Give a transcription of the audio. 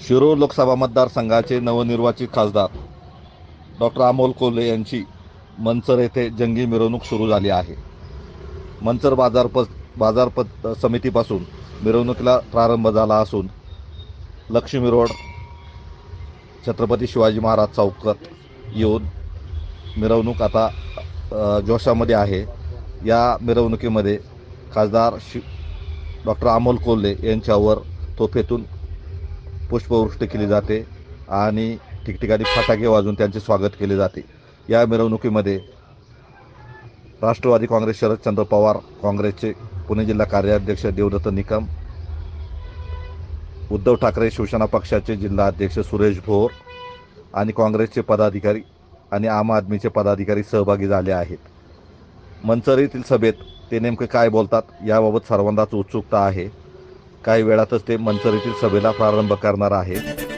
शिरोळ लोकसभा मतदारसंघाचे नवनिर्वाचित खासदार डॉक्टर अमोल कोल्हे यांची मंचर येथे जंगी मिरवणूक सुरू झाली आहे. मंचर बाजारप बाजारपत समितीपासून मिरवणुकीला प्रारंभ झाला असून लक्ष्मी रोड छत्रपती शिवाजी महाराज चौकात येऊन मिरवणूक आता जोशामध्ये आहे. या मिरवणुकीमध्ये खासदार शि डॉक्टर अमोल कोल्हे यांच्यावर तोफेतून पुष्पवृष्टी केली जाते आणि ठिकठिकाणी फटाके वाजून त्यांचे स्वागत केले जाते. या मिरवणुकीमध्ये राष्ट्रवादी काँग्रेस शरदचंद्र पवार काँग्रेसचे पुणे जिल्हा कार्याध्यक्ष देवदत्त निकम उद्धव ठाकरे शिवसेना पक्षाचे जिल्हा अध्यक्ष सुरेश भोर आणि काँग्रेसचे पदाधिकारी आणि आम आदमीचे पदाधिकारी सहभागी झाले आहेत. मंचर येथील सभेत ते नेमके काय बोलतात याबाबत सर्वांनाच उत्सुकता आहे. काही वेळातच ते मंचर येथील सभेला प्रारंभ करणार आहे